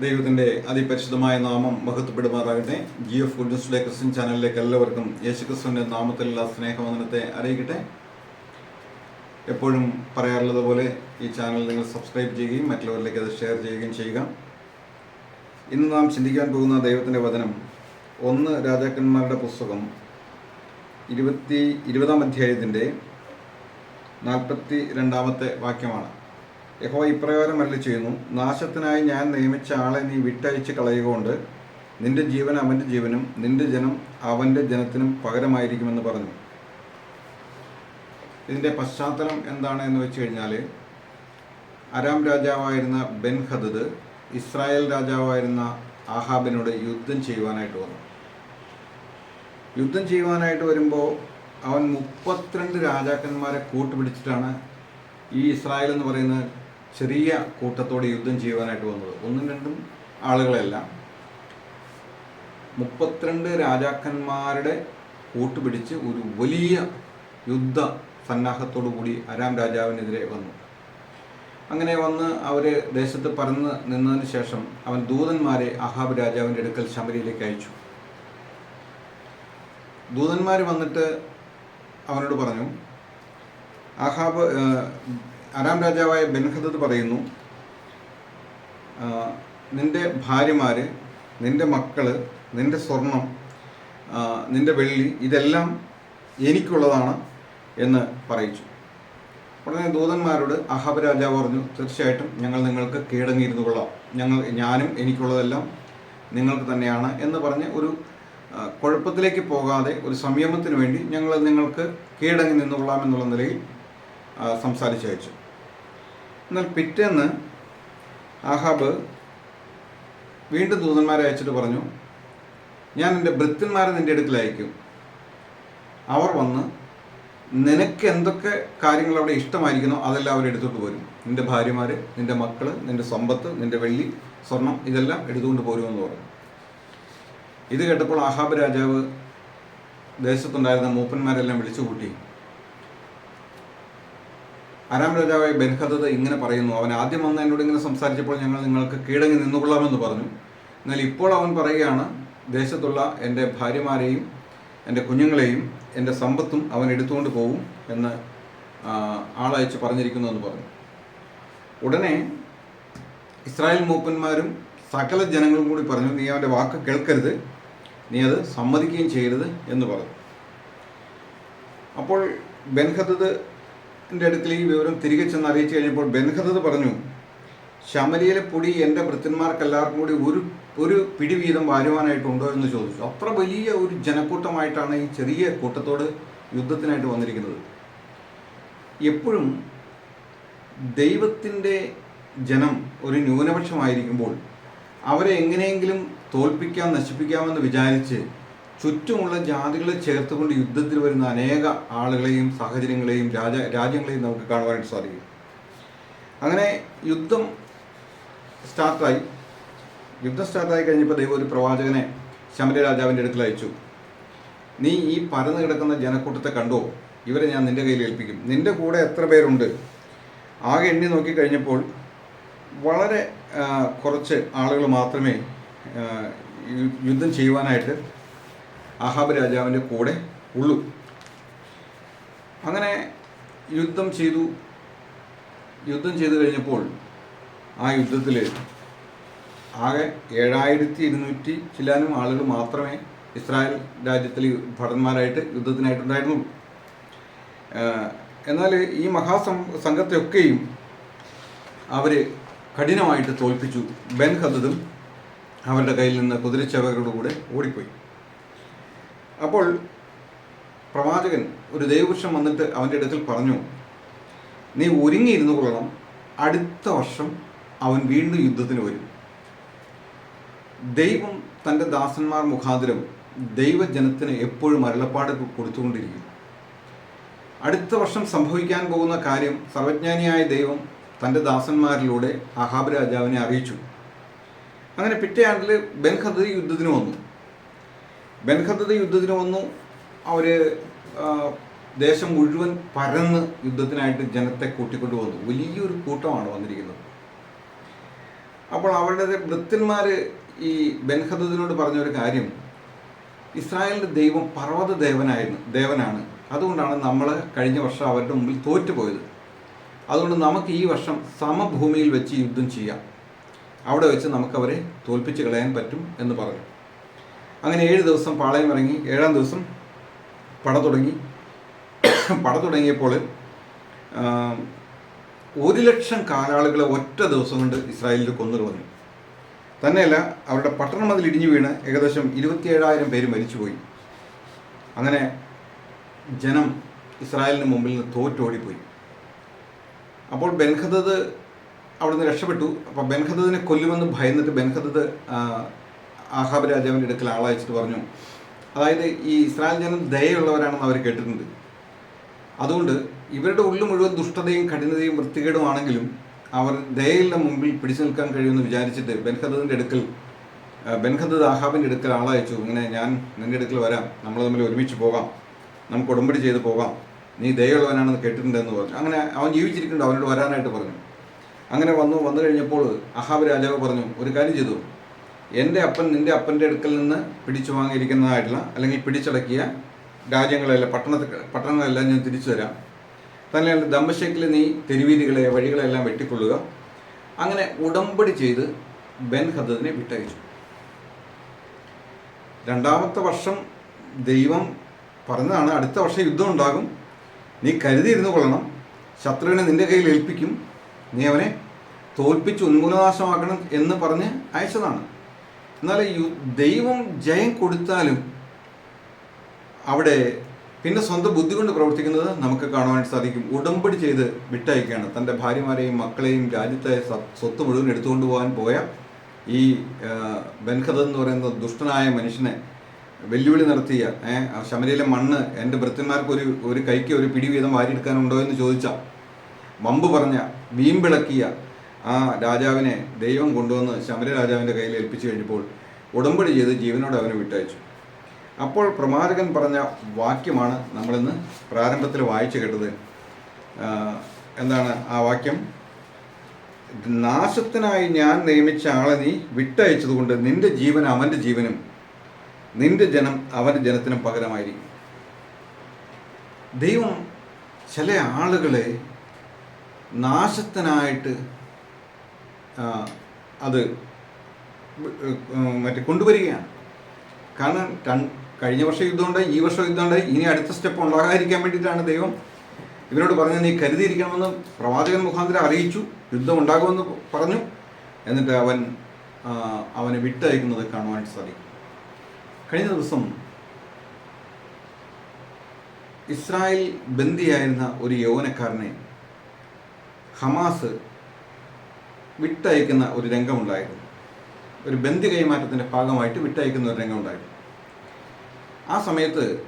ദൈവത്തിന്റെ അതിപരിശുദ്ധമായ നാമം മഹത്വപ്പെടുമാറാകട്ടെ. G F good news Christian ചാനലിലേക്ക് എല്ലാവർക്കും യേശുക്രിസ്തുവിന്റെ നാമത്തിലുള്ള സ്നേഹവന്ദനത്തെ അറിയിക്കട്ടെ. എപ്പോഴും പറയാറുള്ളത് പോലെ ഈ ചാനൽ നിങ്ങൾ സബ്സ്ക്രൈബ് ചെയ്യുകയും മറ്റുള്ളവരിലേക്ക് അത് ഷെയർ ചെയ്യുകയും ചെയ്യുക. ഇന്ന് നാം ചിന്തിക്കാൻ പോകുന്ന ദൈവത്തിന്റെ വചനം ഒന്ന് രാജാക്കന്മാരുടെ പുസ്തകം ഇരുപത്തി ഇരുപതാം അധ്യായത്തിന്റെ നാൽപ്പത്തി രണ്ടാമത്തെ വാക്യമാണ്. യഹോ ഇപ്രകാരം അല്ല ചെയ്യുന്നു നാശത്തിനായി ഞാൻ നിയമിച്ച ആളെ നീ വിട്ടയച്ച് കളയുകൊണ്ട് നിന്റെ ജീവൻ അവന്റെ ജീവനും നിന്റെ ജനം അവന്റെ ജനത്തിനും പകരമായിരിക്കുമെന്ന് പറഞ്ഞു. ഇതിന്റെ പശ്ചാത്തലം എന്താണ് എന്ന് വെച്ച് കഴിഞ്ഞാൽ അരാം രാജാവായിരുന്ന ബെൻ ഹദദ് ഇസ്രായേൽ രാജാവായിരുന്ന ആഹാബിനോട് യുദ്ധം ചെയ്യുവാനായിട്ട് വന്നു. യുദ്ധം ചെയ്യുവാനായിട്ട് വരുമ്പോൾ അവൻ മുപ്പത്തിരണ്ട് രാജാക്കന്മാരെ കൂട്ടുപിടിച്ചിട്ടാണ് ഈ ഇസ്രായേൽ എന്ന് പറയുന്ന ചെറിയ കൂട്ടത്തോട് യുദ്ധം ചെയ്യുവാനായിട്ട് വന്നത്. ഒന്നും രണ്ടും ആളുകളെല്ലാം. മുപ്പത്തിരണ്ട് രാജാക്കന്മാരുടെ കൂട്ടുപിടിച്ച് ഒരു വലിയ യുദ്ധ സന്നാഹത്തോടു കൂടി അരാം രാജാവിനെതിരെ വന്നു. അങ്ങനെ വന്ന് അവർ ദേശത്ത് പറന്ന് നിന്നതിന് ശേഷം അവൻ ദൂതന്മാരെ അഹാബ് രാജാവിന്റെ അടുക്കൽ ശബരിയിലേക്ക് അയച്ചു. ദൂതന്മാർ വന്നിട്ട് അവനോട് പറഞ്ഞു അഹാബ് അരാം രാജാവായ ബെൻഹദത്ത് പറയുന്നു നിന്റെ ഭാര്യമാർ നിന്റെ മക്കൾ നിന്റെ സ്വർണം നിന്റെ വെള്ളി ഇതെല്ലാം എനിക്കുള്ളതാണ് എന്ന് പറയിച്ചു. ഉടനെ ദൂതന്മാരോട് അഹാബ് രാജാവ് പറഞ്ഞു തീർച്ചയായിട്ടും ഞങ്ങൾ നിങ്ങൾക്ക് കീഴടങ്ങിയിരുന്നു കൊള്ളാം. ഞങ്ങൾ ഞാനും എനിക്കുള്ളതെല്ലാം നിങ്ങൾക്ക് തന്നെയാണ് എന്ന് പറഞ്ഞ് ഒരു കുഴപ്പത്തിലേക്ക് പോകാതെ ഒരു സംയമത്തിന് വേണ്ടി ഞങ്ങൾ നിങ്ങൾക്ക് കീഴടങ്ങി നിന്നുകൊള്ളാം എന്നുള്ള നിലയിൽ സംസാരിച്ചയച്ചു. എന്നാൽ പിറ്റേന്ന് ആഹാബ് വീണ്ടും ദൂതന്മാരെ അയച്ചിട്ട് പറഞ്ഞു ഞാൻ എന്റെ ഭൃത്യന്മാരെ നിന്റെ അടുക്കൽ അയക്കും. അവർ വന്ന് നിനക്ക് എന്തൊക്കെ കാര്യങ്ങൾ അവിടെ ഇഷ്ടമായിരിക്കുന്നോ അതെല്ലാം അവർ എടുത്തോട്ട് പോരും. നിന്റെ ഭാര്യമാർ നിന്റെ മക്കൾ നിന്റെ സമ്പത്ത് നിന്റെ വെള്ളി സ്വർണം ഇതെല്ലാം എടുത്തുകൊണ്ട് പോരുമെന്ന് പറഞ്ഞു. ഇത് കേട്ടപ്പോൾ ആഹാബ് രാജാവ് ദേശത്തുണ്ടായിരുന്ന മൂപ്പന്മാരെല്ലാം വിളിച്ചു കൂട്ടി അരാം രാജാവായ ബെൻഹദത്ത് ഇങ്ങനെ പറയുന്നു അവൻ ആദ്യം വന്ന് എന്നോട് ഇങ്ങനെ സംസാരിച്ചപ്പോൾ ഞങ്ങൾ നിങ്ങൾക്ക് കീഴങ്ങി നിന്നുകൊള്ളാമെന്ന് പറഞ്ഞു. എന്നാൽ ഇപ്പോൾ അവൻ പറയുകയാണ് ദേശത്തുള്ള എന്റെ ഭാര്യമാരെയും എന്റെ കുഞ്ഞുങ്ങളെയും എന്റെ സമ്പത്തും അവൻ എടുത്തുകൊണ്ട് പോകും എന്ന് ആളയച്ച് പറഞ്ഞിരിക്കുന്നു എന്ന് പറഞ്ഞു. ഉടനെ ഇസ്രായേൽ മൂപ്പന്മാരും സകല ജനങ്ങളും കൂടി പറഞ്ഞു നീ അവന്റെ വാക്ക് കേൾക്കരുത് നീ അത് സമ്മതിക്കുകയും ചെയ്യരുത് എന്ന് പറഞ്ഞു. അപ്പോൾ ബെൻഹദത്തിന്റെ അടുക്കൽ ഈ വിവരം തിരികെ ചെന്ന് അറിയിച്ചു കഴിഞ്ഞപ്പോൾ ബെൻഹദത് പറഞ്ഞു ശമരിയിലെ പൊടി എന്റെ ഭൃത്യന്മാർക്ക് എല്ലാവർക്കും കൂടി ഒരു ഒരു പിടി വീതം വാരുവാനായിട്ടുണ്ടോ എന്ന് ചോദിച്ചു. അത്ര വലിയ ഒരു ജനക്കൂട്ടമായിട്ടാണ് ഈ ചെറിയ കൂട്ടത്തോട് യുദ്ധത്തിനായിട്ട് വന്നിരിക്കുന്നത്. എപ്പോഴും ദൈവത്തിന്റെ ജനം ഒരു ന്യൂനപക്ഷമായിരിക്കുമ്പോൾ അവരെ എങ്ങനെയെങ്കിലും തോൽപ്പിക്കാം നശിപ്പിക്കാമെന്ന് വിചാരിച്ച് ചുറ്റുമുള്ള ജാതികളെ ചേർത്തുകൊണ്ട് യുദ്ധത്തിൽ വരുന്ന അനേക ആളുകളെയും സാഹചര്യങ്ങളെയും രാജ രാജ്യങ്ങളെയും നമുക്ക് കാണുവാനായിട്ട് സാധിക്കും. അങ്ങനെ യുദ്ധം സ്റ്റാർട്ടായി. യുദ്ധം സ്റ്റാർട്ടായി കഴിഞ്ഞപ്പോൾ ദൈവം ഒരു പ്രവാചകനെ ശമര രാജാവിന്റെ അടുക്കൽ അയച്ചു. നീ ഈ പരന്നു കിടക്കുന്ന ജനക്കൂട്ടത്തെ കണ്ടോ? ഇവരെ ഞാൻ നിന്റെ കയ്യിൽ ഏൽപ്പിക്കും. നിന്റെ കൂടെ എത്ര പേരുണ്ട്? ആകെ എണ്ണി നോക്കി കഴിഞ്ഞപ്പോൾ വളരെ കുറച്ച് ആളുകൾ മാത്രമേ യുദ്ധം ചെയ്യുവാനായിട്ട് അഹാബ് രാജാവിന്റെ കൂടെ ഉള്ളു. അങ്ങനെ യുദ്ധം ചെയ്തു. യുദ്ധം ചെയ്തു കഴിഞ്ഞപ്പോൾ ആ യുദ്ധത്തിൽ ആകെ ഏഴായിരത്തി ഇരുന്നൂറ്റി ചില്ലാനും ആളുകൾ മാത്രമേ ഇസ്രായേൽ രാജ്യത്തിൽ ഭടന്മാരായിട്ട് യുദ്ധത്തിനായിട്ടുണ്ടായിരുന്നുള്ളൂ. എന്നാൽ ഈ മഹാസം സംഘത്തെയൊക്കെയും അവർ കഠിനമായിട്ട് തോൽപ്പിച്ചു. ബെൻ ഹദദും അവരുടെ കയ്യിൽ നിന്ന് കുതിരച്ചവകളുടെ കൂടെ ഓടിപ്പോയി. അപ്പോൾ പ്രവാചകൻ ഒരു ദൈവപുരുഷൻ വന്നിട്ട് അവന്റെ അടുത്തിൽ പറഞ്ഞു നീ ഒരുങ്ങിയിരുന്നു കൊള്ളണം അടുത്ത വർഷം അവൻ വീണ്ടും യുദ്ധത്തിന് വരും. ദൈവം തന്റെ ദാസന്മാർ മുഖാന്തരം ദൈവജനത്തിന് എപ്പോഴും അരുളപ്പാട് കൊടുത്തുകൊണ്ടിരിക്കും അടുത്ത വർഷം സംഭവിക്കാൻ പോകുന്ന കാര്യം സർവജ്ഞാനിയായ ദൈവം തന്റെ ദാസന്മാരിലൂടെ അഹാബ് രാജാവിനെ അറിയിച്ചു. അങ്ങനെ പിറ്റേ ആണ്ടിൽ ബെൻഖദ് യുദ്ധത്തിന് വന്നു. ബെൻഖദ് യുദ്ധത്തിന് വന്നു. അവർ ദേശം മുഴുവൻ പരന്ന് യുദ്ധത്തിനായിട്ട് ജനത്തെ കൂട്ടിക്കൊണ്ടു വന്നു. വലിയൊരു കൂട്ടമാണ് വന്നിരിക്കുന്നത്. അപ്പോൾ അവരുടെ വൃത്തന്മാർ ഈ ബെൻഹദദിനോട് പറഞ്ഞ ഒരു കാര്യം. ഇസ്രായേലിന്റെ ദൈവം പർവത ദേവനായിരുന്നു ദേവനാണ്. അതുകൊണ്ടാണ് നമ്മൾ കഴിഞ്ഞ വർഷം അവരുടെ മുമ്പിൽ തോറ്റുപോയത്. അതുകൊണ്ട് നമുക്ക് ഈ വർഷം സമഭൂമിയിൽ വെച്ച് യുദ്ധം ചെയ്യാം. അവിടെ വെച്ച് നമുക്കവരെ തോൽപ്പിച്ച് കളയാൻ പറ്റും എന്ന് പറഞ്ഞു. അങ്ങനെ ഏഴ് ദിവസം പാളയം ഇറങ്ങി ഏഴാം ദിവസം പട തുടങ്ങി. പട തുടങ്ങിയപ്പോൾ ഒരു ലക്ഷം കാലാളുകളെ ഒറ്റ ദിവസം കൊണ്ട് ഇസ്രായേലിൽ കൊന്നു കളഞ്ഞു തന്നെയല്ല അവരുടെ പട്ടണം അതിൽ ഇടിഞ്ഞു വീണ് ഏകദേശം ഇരുപത്തിയേഴായിരം പേര് മരിച്ചുപോയി. അങ്ങനെ ജനം ഇസ്രായേലിന് മുമ്പിൽ നിന്ന് തോറ്റോടിപ്പോയി അപ്പോൾ ബെൻഹദത് അവിടുന്ന് രക്ഷപ്പെട്ടു. അപ്പോൾ ബെൻഹദദിനെ കൊല്ലുമെന്ന് ഭയന്നിട്ട് ബെൻഹദത് ആ, ആഹാബ് രാജാവിന്റെ അടുക്കൽ ആളയച്ചിട്ട് പറഞ്ഞു. അതായത് ഈ ഇസ്രായേൽ ജനം ദയയുള്ളവരാണെന്ന് അവർ കേട്ടിട്ടുണ്ട്. അതുകൊണ്ട് ഇവരുടെ ഉള്ളിൽ മുഴുവൻ ദുഷ്ടതയും കഠിനതയും വൃത്തികേടുമാണെങ്കിലും അവർ ദയയുടെ മുമ്പിൽ പിടിച്ചു നിൽക്കാൻ കഴിയുമെന്ന് വിചാരിച്ചിട്ട് ബെൻഹദദിന്റെ അടുക്കൽ ബെൻഹദദ് ആഹാബിന്റെ അടുക്കൽ ആളയച്ചു. ഇങ്ങനെ ഞാൻ നിന്റെ അടുക്കൽ വരാം. നമ്മൾ തമ്മിൽ ഒരുമിച്ച് പോകാം. നമുക്ക് ഉടമ്പടി ചെയ്ത് പോകാം. നീ ദയുള്ളവനാണെന്ന് കേട്ടിട്ടുണ്ടെന്ന് പറഞ്ഞു. അങ്ങനെ അവൻ ജീവിച്ചിരിക്കുന്നുണ്ട്. അവനോട് വരാനായിട്ട് പറഞ്ഞു. അങ്ങനെ വന്നു വന്നു കഴിഞ്ഞപ്പോൾ അഹാബ് രാജാവ് പറഞ്ഞു ഒരു കാര്യം ചെയ്തു. എന്റെ അപ്പൻ നിന്റെ അപ്പന്റെ അടുക്കൽ നിന്ന് പിടിച്ചു വാങ്ങിയിരിക്കുന്നതായിട്ടുള്ള അല്ലെങ്കിൽ പിടിച്ചടക്കിയ രാജ്യങ്ങളെല്ലാം പട്ടണത്തിൽ പട്ടണങ്ങളെല്ലാം ഞാൻ തിരിച്ചു തരാം. തന്നെയല്ല ദമ്പശക്കിൽ നീ തെരുവീതികളെ വഴികളെല്ലാം വെട്ടിക്കൊള്ളുക. അങ്ങനെ ഉടമ്പടി ചെയ്ത് ബെൻ ഹദദിനെ വിട്ടയച്ചു. രണ്ടാമത്തെ വർഷം ദൈവം പറഞ്ഞതാണ് അടുത്ത വർഷം യുദ്ധം ഉണ്ടാകും. നീ കരുതിയിരുന്നു കൊള്ളണം. ശത്രുവിനെ നിന്റെ കയ്യിൽ ഏൽപ്പിക്കും. നീ അവനെ തോൽപ്പിച്ച് ഉന്മൂലനാശമാക്കണം എന്ന് പറഞ്ഞ് അയച്ചതാണ്. എന്നാൽ ദൈവം ജയം കൊടുത്താലും അവിടെ പിന്നെ സ്വന്തം ബുദ്ധി കൊണ്ട് പ്രവർത്തിക്കുന്നത് നമുക്ക് കാണുവാൻ സാധിക്കും. ഉടമ്പടി ചെയ്ത് വിട്ടയക്കുകയാണ്. തന്റെ ഭാര്യമാരെയും മക്കളെയും രാജ്യത്തെ സ്വത്ത് മുഴുവൻ എടുത്തുകൊണ്ട് പോകാൻ പോയ ഈ ആ, എന്ന് പറയുന്ന ദുഷ്ടനായ മനുഷ്യനെ വെല്ലുവിളി നടത്തിയ ശമരയിലെ മണ്ണ് എന്റെ ഭൃത്യന്മാർക്ക് ഒരു ഒരു കൈക്ക് ഒരു പിടി വീതം വാരിയെടുക്കാനുണ്ടോ എന്ന് ചോദിച്ച വമ്പ് പറഞ്ഞ വീമ്പിളക്കിയ ആ രാജാവിനെ ദൈവം കൊണ്ടുവന്ന് ശമര രാജാവിന്റെ കയ്യിൽ ഏൽപ്പിച്ചു കഴിഞ്ഞപ്പോൾ ഉടമ്പടി ചെയ്ത് ജീവനോട് അവനെ വിട്ടയച്ചു. അപ്പോൾ പ്രമാചകൻ പറഞ്ഞ വാക്യമാണ് നമ്മളിന്ന് പ്രാരംഭത്തിൽ വായിച്ചു കേട്ടത്. എന്താണ് ആ വാക്യം? നാശത്തിനായി ഞാൻ നിയമിച്ച ആളെ നീ വിട്ടയച്ചതുകൊണ്ട് നിന്റെ ജീവൻ അവന്റെ ജീവനും നിന്റെ ജനം അവന്റെ ജനത്തിനും പകരമായിരിക്കും. ദൈവം ചില ആളുകളെ നാശത്തിനായിട്ട് അത് മറ്റേ കൊണ്ടുവരികയാണ്. കാരണം കഴിഞ്ഞ വർഷം യുദ്ധമുണ്ട് ഈ വർഷം യുദ്ധമുണ്ട് ഇനി അടുത്ത സ്റ്റെപ്പ് ഉണ്ടാകാതിരിക്കാൻ വേണ്ടിയിട്ടാണ് ദൈവം ഇവരോട് പറഞ്ഞത് നീ കരുതിയിരിക്കണമെന്ന് പ്രവാചകൻ മുഖാന്തരം അറിയിച്ചു യുദ്ധം ഉണ്ടാകുമെന്ന് പറഞ്ഞു എന്നിട്ട് അവൻ അവനെ വിട്ടയക്കുന്നത് കാണുവാൻ സാധിക്കും. കഴിഞ്ഞ ദിവസം ഇസ്രായേൽ ബന്ദിയായിരുന്ന ഒരു യൗവനക്കാരനെ ഹമാസ് വിട്ടയക്കുന്ന ഒരു രംഗമുണ്ടായിരുന്നു. ഒരു ബന്ധു കൈമാറ്റത്തിന്റെ ഭാഗമായിട്ട് വിട്ടയക്കുന്ന ഒരു രംഗമുണ്ടായിരുന്നു. ആ സമയത്ത്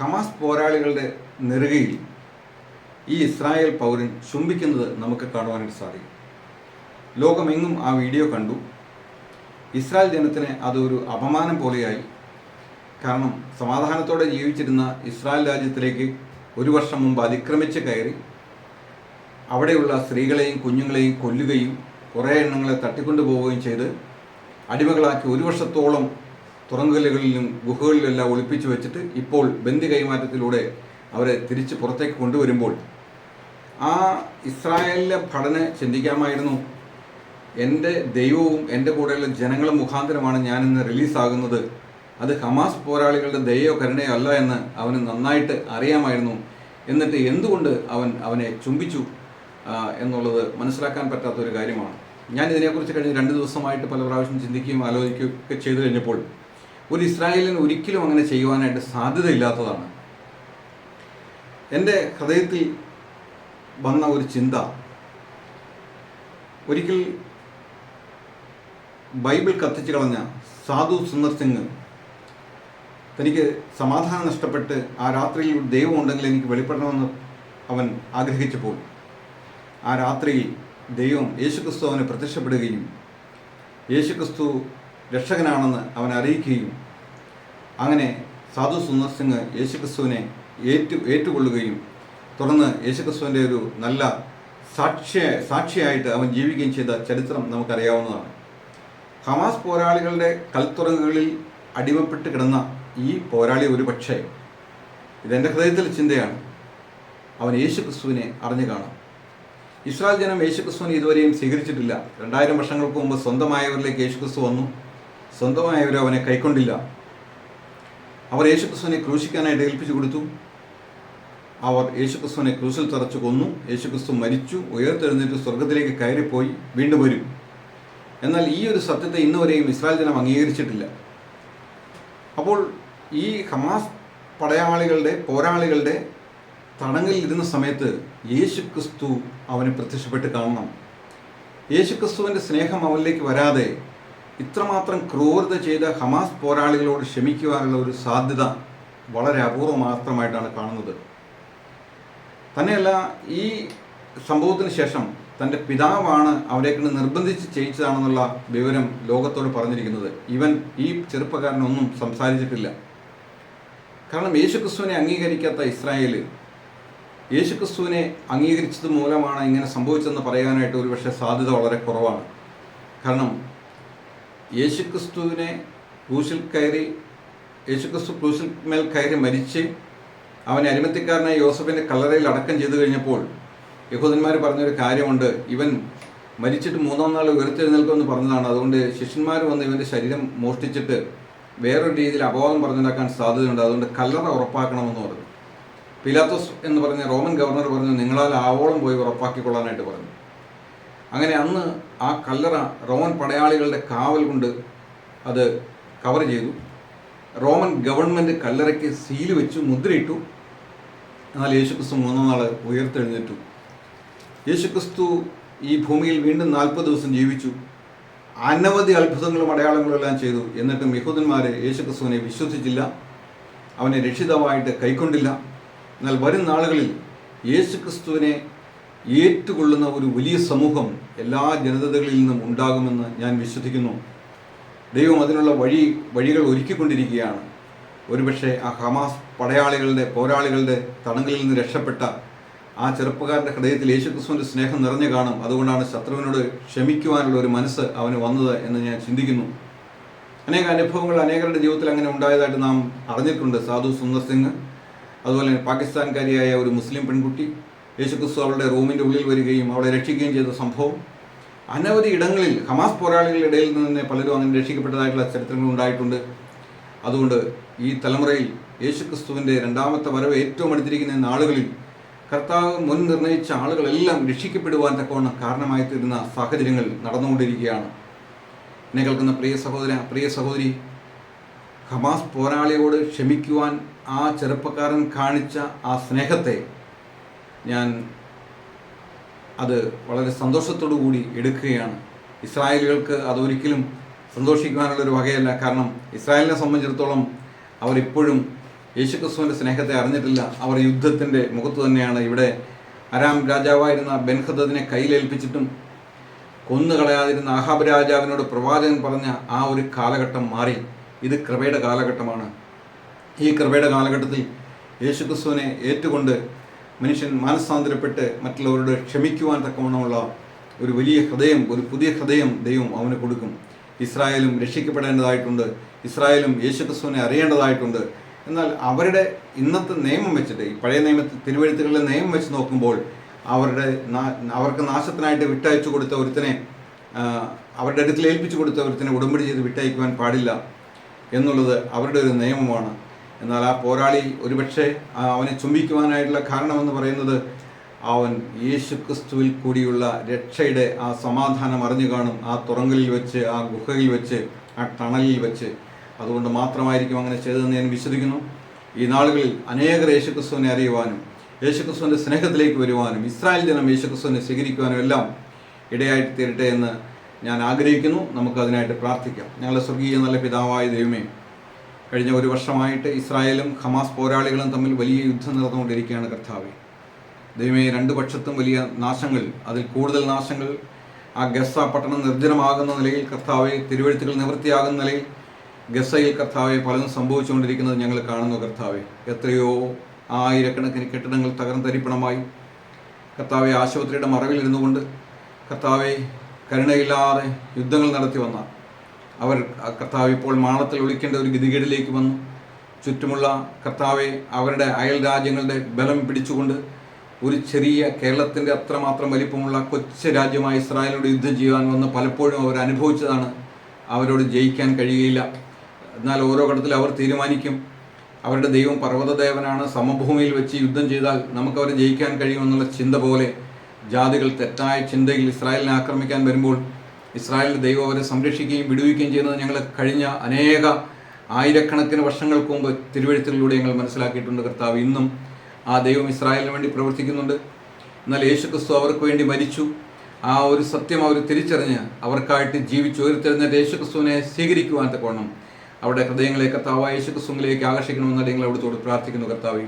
ഹമാസ് പോരാളികളുടെ നെറുകയിൽ ഈ ഇസ്രായേൽ പൗരൻ ചുംബിക്കുന്നത് നമുക്ക് കാണുവാനായിട്ട് സാധിക്കും. ലോകമെങ്ങും ആ വീഡിയോ കണ്ടു. ഇസ്രായേൽ ജനത്തിന് അതൊരു അപമാനം പോലെയായി. കാരണം സമാധാനത്തോടെ ജീവിച്ചിരുന്ന ഇസ്രായേൽ രാജ്യത്തിലേക്ക് ഒരു വർഷം മുമ്പ് അതിക്രമിച്ച് കയറി അവിടെയുള്ള സ്ത്രീകളെയും കുഞ്ഞുങ്ങളെയും കൊല്ലുകയും കുറേ എണ്ണങ്ങളെ തട്ടിക്കൊണ്ടു പോവുകയും ചെയ്ത് അടിമകളാക്കി ഒരു വർഷത്തോളം തുറങ്കലുകളിലും ഗുഹകളിലെല്ലാം ഒളിപ്പിച്ചു വെച്ചിട്ട് ഇപ്പോൾ ബന്ദി കൈമാറ്റത്തിലൂടെ അവരെ തിരിച്ച് പുറത്തേക്ക് കൊണ്ടുവരുമ്പോൾ ആ ഇസ്രായേലിലെ ഭടന് ചിന്തിക്കാമായിരുന്നു. എന്റെ ദൈവവും എന്റെ കൂടെയുള്ള ജനങ്ങളും മുഖാന്തരമാണ് ഞാനിന്ന് റിലീസാകുന്നത്. അത് ഹമാസ് പോരാളികളുടെ ദയോ കരുണയോ അല്ല എന്ന് അവന് നന്നായിട്ട് അറിയാമായിരുന്നു. എന്നിട്ട് എന്തുകൊണ്ട് അവൻ അവനെ ചുംബിച്ചു എന്നുള്ളത് മനസ്സിലാക്കാൻ പറ്റാത്തൊരു കാര്യമാണ്. ഞാൻ ഇതിനെക്കുറിച്ച് കഴിഞ്ഞ് രണ്ട് ദിവസമായിട്ട് പല പ്രാവശ്യം ചിന്തിക്കുകയും ആലോചിക്കുകയും ഒക്കെ ചെയ്തു കഴിഞ്ഞപ്പോൾ ഒരു ഇസ്രായേലിന് ഒരിക്കലും അങ്ങനെ ചെയ്യുവാനായിട്ട് സാധ്യതയില്ലാത്തതാണ്. എന്റെ ഹൃദയത്തിൽ വന്ന ഒരു ചിന്ത ഒരിക്കൽ ബൈബിൾ കത്തിച്ചു കളഞ്ഞ സാധു സുന്ദർ സിംഗ് തനിക്ക് സമാധാനം നഷ്ടപ്പെട്ട് ആ രാത്രിയിൽ ദൈവം ഉണ്ടെങ്കിൽ എനിക്ക് വെളിപ്പെടണമെന്ന് അവൻ ആഗ്രഹിച്ചപ്പോൾ ആ രാത്രിയിൽ ദൈവം യേശുക്രിസ്തു അവന് പ്രത്യക്ഷപ്പെടുകയും യേശുക്രിസ്തു രക്ഷകനാണെന്ന് അവൻ അറിയിക്കുകയും അങ്ങനെ സാധു സുന്ദർ സിംഗ് യേശുക്രിസ്തുവിനെ ഏറ്റു ഏറ്റുകൊള്ളുകയും തുടർന്ന് യേശുക്രിസ്തുവിന്റെ ഒരു നല്ല സാക്ഷ്യ സാക്ഷിയായിട്ട് അവൻ ജീവിക്കുകയും ചെയ്ത ചരിത്രം നമുക്കറിയാവുന്നതാണ്. ഹമാസ് പോരാളികളുടെ കൽത്തുറങ്ങുകളിൽ അടിമപ്പെട്ട് കിടന്ന ഈ പോരാളി ഒരു പക്ഷേ ഇതെന്റെ ഹൃദയത്തിലെ ചിന്തയാണ്. അവൻ യേശു ക്രിസ്തുവിനെ അറിഞ്ഞു കാണും. ഇസ്രായേൽ ജനം യേശുക്രിസ്തുവിനെ ഇതുവരെയും സ്വീകരിച്ചിട്ടില്ല. രണ്ടായിരം വർഷങ്ങൾക്ക് മുമ്പ് സ്വന്തമായവരിലേക്ക് യേശു ക്രിസ്തു വന്നു. സ്വന്തമായവർ അവനെ കൈക്കൊണ്ടില്ല. അവർ യേശു ക്രിസ്തുവിനെ ക്രൂശിക്കാനായിട്ട് ഏൽപ്പിച്ചു കൊടുത്തു. അവർ യേശു ക്രിസ്തുവിനെ ക്രൂശിൽ തറച്ചു കൊന്നു. യേശുക്രിസ്തു മരിച്ചു ഉയർത്തെഴുന്നേറ്റ് സ്വർഗത്തിലേക്ക് കയറിപ്പോയി വീണ്ടും വരും. എന്നാൽ ഈ ഒരു സത്യത്തെ ഇന്നുവരെയും ഇസ്രായേൽ ജനം അംഗീകരിച്ചിട്ടില്ല. അപ്പോൾ ഈ ഹമാസ് പടയാളികളുടെ പോരാളികളുടെ തടങ്കലിൽ ഇരുന്ന സമയത്ത് യേശു ക്രിസ്തു അവന് പ്രത്യക്ഷപ്പെട്ട് കാണണം. യേശു ക്രിസ്തുവിന്റെ സ്നേഹം അവനിലേക്ക് വരാതെ ഇത്രമാത്രം ക്രൂരത ചെയ്ത ഹമാസ് പോരാളികളോട് ക്ഷമിക്കുവാനുള്ള ഒരു സാധ്യത വളരെ അപൂർവം മാത്രമായിട്ടാണ് കാണുന്നത്. തന്നെയല്ല ഈ സംഭവത്തിന് ശേഷം തന്റെ പിതാവാണ് അവരെ കൊണ്ട് നിർബന്ധിച്ച് ചെയ്യിച്ചതാണെന്നുള്ള വിവരം ലോകത്തോട് പറഞ്ഞിരിക്കുന്നത്. ഇവൻ ഈ ചെറുപ്പക്കാരനൊന്നും സംസാരിച്ചിട്ടില്ല. കാരണം യേശുക്രിസ്തുവിനെ അംഗീകരിക്കാത്ത ഇസ്രായേൽ യേശുക്രിസ്തുവിനെ അംഗീകരിച്ചത് മൂലമാണ് ഇങ്ങനെ സംഭവിച്ചതെന്ന് പറയാനായിട്ട് ഒരുപക്ഷെ സാധ്യത വളരെ കുറവാണ്. കാരണം യേശുക്രിസ്തുവിനെ ക്രൂശിൽ കയറി യേശുക്രിസ്തു ക്രൂശിൽ മേൽ കയറി മരിച്ച് അവനെ അനുമതിക്കാരനെ യോസഫിന്റെ കല്ലറയിൽ അടക്കം ചെയ്തു കഴിഞ്ഞപ്പോൾ യഹൂദന്മാർ പറഞ്ഞൊരു കാര്യമുണ്ട്. ഇവൻ മരിച്ചിട്ട് മൂന്നാം നാൾ ഉയർത്തെഴുന്നേൽക്കുമെന്ന് പറഞ്ഞതാണ്. അതുകൊണ്ട് ശിഷ്യന്മാർ വന്ന് ഇവന്റെ ശരീരം മോഷ്ടിച്ചിട്ട് വേറൊരു രീതിയിൽ അപവാദം പറഞ്ഞുണ്ടാക്കാൻ സാധ്യതയുണ്ട്. അതുകൊണ്ട് കല്ലറ ഉറപ്പാക്കണമെന്ന് പറഞ്ഞു. പിലാത്തോസ് എന്ന് പറഞ്ഞ റോമൻ ഗവർണർ പറഞ്ഞു നിങ്ങളാൽ ആവോളം പോയി ഉറപ്പാക്കിക്കൊള്ളാനായിട്ട് പറഞ്ഞു. അങ്ങനെ അന്ന് ആ കല്ലറ റോമൻ പടയാളികളുടെ കാവൽ കൊണ്ട് അത് കവർ ചെയ്തു. റോമൻ ഗവൺമെന്റ് കല്ലറയ്ക്ക് സീൽ വെച്ചു മുദ്രയിട്ടു. എന്നാൽ യേശുക്രിസ്തു മൂന്നാം നാൾ ഉയർത്തെഴുന്നേറ്റു. യേശുക്രിസ്തു ഈ ഭൂമിയിൽ വീണ്ടും നാൽപ്പത് ദിവസം ജീവിച്ചു. അനവധി അത്ഭുതങ്ങളും അടയാളങ്ങളും എല്ലാം ചെയ്തു. എന്നിട്ടും യഹൂദന്മാരെ യേശുക്രിസ്തുവിനെ വിശ്വസിച്ചില്ല. അവനെ രക്ഷിതമായിട്ട് കൈക്കൊണ്ടില്ല. എന്നാൽ വരും നാളുകളിൽ യേശു ക്രിസ്തുവിനെ ഏറ്റുകൊള്ളുന്ന ഒരു വലിയ സമൂഹം എല്ലാ ജനതകളിൽ നിന്നും ഉണ്ടാകുമെന്ന് ഞാൻ വിശ്വസിക്കുന്നു. ദൈവം അതിനുള്ള വഴി വഴികൾ ഒരുക്കിക്കൊണ്ടിരിക്കുകയാണ്. ഒരുപക്ഷെ ആ ഹമാസ് പടയാളികളുടെ പോരാളികളുടെ തടങ്കലിൽ നിന്ന് രക്ഷപ്പെട്ട ആ ചെറുപ്പക്കാരന്റെ ഹൃദയത്തിൽ യേശുക്രിസ്തുവിന്റെ സ്നേഹം നിറഞ്ഞു കാണും. അതുകൊണ്ടാണ് ശത്രുവിനോട് ക്ഷമിക്കുവാനുള്ള ഒരു മനസ്സ് അവന് വന്നത് എന്ന് ഞാൻ ചിന്തിക്കുന്നു. അനേക അനുഭവങ്ങൾ അനേകരുടെ ജീവിതത്തിൽ അങ്ങനെ ഉണ്ടായതായിട്ട് നാം അറിഞ്ഞിട്ടുണ്ട്. സാധു സുന്ദർ സിംഗ് അതുപോലെ തന്നെ പാകിസ്ഥാൻകാരിയായ ഒരു മുസ്ലിം പെൺകുട്ടി യേശുക്രിസ്തു അവളുടെ റൂമിന്റെ ഉള്ളിൽ വരികയും അവളെ രക്ഷിക്കുകയും ചെയ്ത സംഭവം. അനവധി ഇടങ്ങളിൽ ഹമാസ് പോരാളികളുടെ ഇടയിൽ നിന്ന് പലരും അങ്ങനെ രക്ഷിക്കപ്പെട്ടതായിട്ടുള്ള ചരിത്രങ്ങൾ ഉണ്ടായിട്ടുണ്ട്. അതുകൊണ്ട് ഈ തലമുറയിൽ യേശുക്രിസ്തുവിന്റെ രണ്ടാമത്തെ വരവ് ഏറ്റവും അടുത്തിരിക്കുന്ന നാളുകളിൽ കർത്താവ് മുൻ നിർണയിച്ച ആളുകളെല്ലാം രക്ഷിക്കപ്പെടുവാൻ തക്കവണ്ണം കാരണമായി തീരുന്ന സാഹചര്യങ്ങൾ നടന്നുകൊണ്ടിരിക്കുകയാണ്. എന്നെ കേൾക്കുന്ന പ്രിയ സഹോദര പ്രിയ സഹോദരി ഹമാസ് പോരാളിയോട് ക്ഷമിക്കുവാൻ ആ ചെറുപ്പക്കാരൻ കാണിച്ച ആ സ്നേഹത്തെ ഞാൻ അത് വളരെ സന്തോഷത്തോടു കൂടി എടുക്കുകയാണ്. ഇസ്രായേലുകൾക്ക് അതൊരിക്കലും സന്തോഷിക്കുവാനുള്ളൊരു വകയല്ല. കാരണം ഇസ്രായേലിനെ സംബന്ധിച്ചിടത്തോളം അവരിപ്പോഴും യേശുക്രിസ്തുവിന്റെ സ്നേഹത്തെ അറിഞ്ഞിട്ടില്ല. അവർ യുദ്ധത്തിന്റെ മുഖത്ത് തന്നെയാണ്. ഇവിടെ അരാം രാജാവായിരുന്ന ബെൻഹദദിനെ കയ്യിലേൽപ്പിച്ചിട്ടും കൊന്നുകളയാതിരുന്ന ആഹാബ് രാജാവിനോട് പ്രവാചകൻ പറഞ്ഞ ആ ഒരു കാലഘട്ടം മാറി. ഇത് കൃപയുടെ കാലഘട്ടമാണ്. ഈ കൃപയുടെ കാലഘട്ടത്തിൽ യേശുക്രിസ്തുവിനെ ഏറ്റുകൊണ്ട് മനുഷ്യൻ മാനസാന്തരപ്പെട്ട് മറ്റുള്ളവരോട് ക്ഷമിക്കുവാൻ തക്കവണ്ണമുള്ള ഒരു വലിയ ഹൃദയം ഒരു പുതിയ ഹൃദയം ദൈവം അവന് കൊടുക്കും. ഇസ്രായേലും രക്ഷിക്കപ്പെടേണ്ടതായിട്ടുണ്ട്. ഇസ്രായേലും യേശുക്രിസ്തുവിനെ അറിയേണ്ടതായിട്ടുണ്ട്. എന്നാൽ അവരുടെ ഇന്നത്തെ നിയമം വെച്ചിട്ട് ഈ പഴയ നിയമത്തിൽ തിരുവഴുത്തുകളിലെ നിയമം വെച്ച് നോക്കുമ്പോൾ അവരുടെ അവർക്ക് നാശത്തിനായിട്ട് വിട്ടയച്ചു കൊടുത്ത ഒരുത്തനെ അവരുടെ അടുത്തിൽ ഏൽപ്പിച്ചു കൊടുത്ത ഒരുത്തനെ ഉടമ്പടി ചെയ്ത് വിട്ടയക്കുവാൻ പാടില്ല എന്നുള്ളത് അവരുടെ ഒരു നിയമമാണ്. എന്നാൽ ആ പോരാളി ഒരുപക്ഷെ അവനെ ചുംബിക്കുവാനായിട്ടുള്ള കാരണമെന്ന് പറയുന്നത് അവൻ യേശു ക്രിസ്തുവിൽ കൂടിയുള്ള രക്ഷയുടെ ആ സമാധാനം അറിഞ്ഞു കാണും. ആ തുറങ്കലിൽ വെച്ച് ആ ഗുഹയിൽ വെച്ച് ആ ടണലിൽ വെച്ച്. അതുകൊണ്ട് മാത്രമായിരിക്കും അങ്ങനെ ചെയ്തതെന്ന് ഞാൻ വിശ്വസിക്കുന്നു. ഈ നാളുകളിൽ അനേകർ യേശുക്രിസ്തുവിനെ അറിയുവാനും യേശുക്രിസ്തുവിന്റെ സ്നേഹത്തിലേക്ക് വരുവാനും ഇസ്രായേൽ ജനം യേശുക്രിസ്തുവിനെ സ്വീകരിക്കുവാനും എല്ലാം ഇടയായിട്ട് തീരട്ടെ എന്ന് ഞാൻ ആഗ്രഹിക്കുന്നു. നമുക്ക് അതിനായിട്ട് പ്രാർത്ഥിക്കാം. ഞങ്ങളുടെ സ്വർഗീയ നല്ല പിതാവായ ദൈവമേ കഴിഞ്ഞ ഒരു വർഷമായിട്ട് ഇസ്രായേലും ഹമാസ് പോരാളികളും തമ്മിൽ വലിയ യുദ്ധം നടന്നുകൊണ്ടിരിക്കുകയാണ് കർത്താവെ. ദൈവമേ രണ്ട് പക്ഷത്തും വലിയ നാശങ്ങൾ അതിൽ കൂടുതൽ നാശങ്ങൾ ആ ഗസ പട്ടണം നിർജനമാകുന്ന നിലയിൽ കർത്താവെ തിരുവഴുത്തുകൾ നിവൃത്തിയാകുന്ന നിലയിൽ ഗസയിൽ കർത്താവെ പലതും സംഭവിച്ചുകൊണ്ടിരിക്കുന്നത് ഞങ്ങൾ കാണുന്നു കർത്താവെ. എത്രയോ ആയിരക്കണക്കിന് കെട്ടിടങ്ങൾ തകർന്ന് തരിപ്പണമായി കർത്താവെ ആശുപത്രിയുടെ മറവിലിരുന്നു കൊണ്ട് കർത്താവെ കരുണയില്ലാതെ യുദ്ധങ്ങൾ നടത്തി വന്ന അവർ കർത്താവ് ഇപ്പോൾ മാളത്തിൽ ഒളിക്കേണ്ട ഒരു ഗതികേടിലേക്ക് വന്നു. ചുറ്റുമുള്ള കർത്താവെ അവരുടെ അയൽ രാജ്യങ്ങളുടെ ബലം പിടിച്ചുകൊണ്ട് ഒരു ചെറിയ കേരളത്തിന്റെ അത്രമാത്രം വലിപ്പമുള്ള കൊച്ചു രാജ്യമായ ഇസ്രായേലിനോട് യുദ്ധം ചെയ്യാൻ വന്ന് പലപ്പോഴും അവർ അനുഭവിച്ചതാണ്. അവരോട് ജയിക്കാൻ കഴിയുകയില്ല. എന്നാൽ ഓരോ ഘട്ടത്തിൽ അവർ തീരുമാനിക്കും. അവരുടെ ദൈവം പർവതദേവനാണ്. സമഭൂമിയിൽ വെച്ച് യുദ്ധം ചെയ്താൽ നമുക്ക് അവരെ ജയിക്കാൻ കഴിയുമെന്നുള്ള ചിന്ത പോലെ ജാതികൾ തെറ്റായ ചിന്തയിൽ ഇസ്രായേലിനെ ആക്രമിക്കാൻ വരുമ്പോൾ ഇസ്രായേലിന്റെ ദൈവം അവരെ സംരക്ഷിക്കുകയും വിടുവിക്കുകയും ചെയ്യുന്നത് ഞങ്ങൾ കഴിഞ്ഞ അനേക ആയിരക്കണക്കിന് വർഷങ്ങൾക്ക് മുമ്പ് തിരുവഴുത്തിലൂടെ ഞങ്ങൾ മനസ്സിലാക്കിയിട്ടുണ്ട്. കർത്താവ് ഇന്നും ആ ദൈവം ഇസ്രായേലിന് വേണ്ടി പ്രവർത്തിക്കുന്നുണ്ട്. എന്നാൽ യേശുക്രിസ്തു അവർക്ക് വേണ്ടി മരിച്ചു. ആ ഒരു സത്യം അവർ തിരിച്ചറിഞ്ഞ് അവർക്കായിട്ട് ജീവിച്ചു ഉയർത്തെഴുന്നേറ്റ് യേശുക്രിസ്തുവിനെ സ്വീകരിക്കുവാൻ തക്കോണം അവരുടെ ഹൃദയങ്ങളെ കർത്താവായ യേശുക്രിസ്തുവിലേക്ക് ആകർഷിക്കണമെന്ന് നിങ്ങൾ അവിടുത്തോട് പ്രാർത്ഥിക്കുന്നു. കർത്താവെ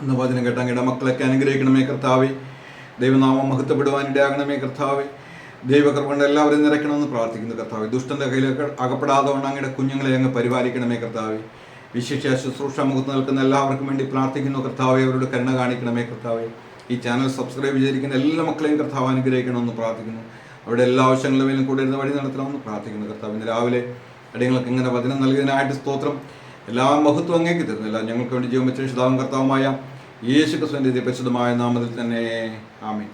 എന്ന വചനം കേട്ടാൽ ഇടമക്കളൊക്കെ അനുഗ്രഹിക്കണമേ കർത്താവെ. ദൈവനാമം മഹത്വപ്പെടുവാൻ ഇടയാകണമേ കർത്താവെ. ദൈവകൃപ കൊണ്ട് എല്ലാവരും നിറയ്ക്കണമെന്ന് പ്രാർത്ഥിക്കുന്നു കർത്താവ്. ദുഷ്ടന്റെ കയ്യിലേക്ക് അകപ്പെടാതെ കൊണ്ട് അങ്ങയുടെ കുഞ്ഞുങ്ങളെ അങ്ങ് പരിപാലിക്കണമേ കർത്താവ്. വിശിഷ്യ ശുശ്രൂഷ മുഖത്ത് നിൽക്കുന്ന എല്ലാവർക്കും വേണ്ടി പ്രാർത്ഥിക്കുന്നു കർത്താവെ. അവരോട് കരുണ കാണിക്കണമേ കർത്താവെ. ഈ ചാനൽ സബ്സ്ക്രൈബ് ചെയ്തിരിക്കുന്ന എല്ലാ മക്കളെയും കർത്താവ് അനുഗ്രഹിക്കണമെന്ന് പ്രാർത്ഥിക്കുന്നു. അവരുടെ എല്ലാ ആവശ്യങ്ങളിലും കൂടെ ഇരുന്ന് വഴി നടത്തണമെന്ന് പ്രാർത്ഥിക്കുന്നു കർത്താവ്. ഇന്ന് രാവിലെ അടിയങ്ങൾക്ക് ഇങ്ങനെ വചനം നൽകിയതിനായിട്ട് സ്തോത്രം. എല്ലാ മഹത്വം അങ്ങേക്ക് തരുന്നില്ല ഞങ്ങൾക്ക് വേണ്ടി ജീവൻ വെച്ച കർത്താവുമായ യേശു ക്രിസ്തുവിന്റെ പരിശുദ്ധമായ നാമത്തിൽ തന്നെ ആമേ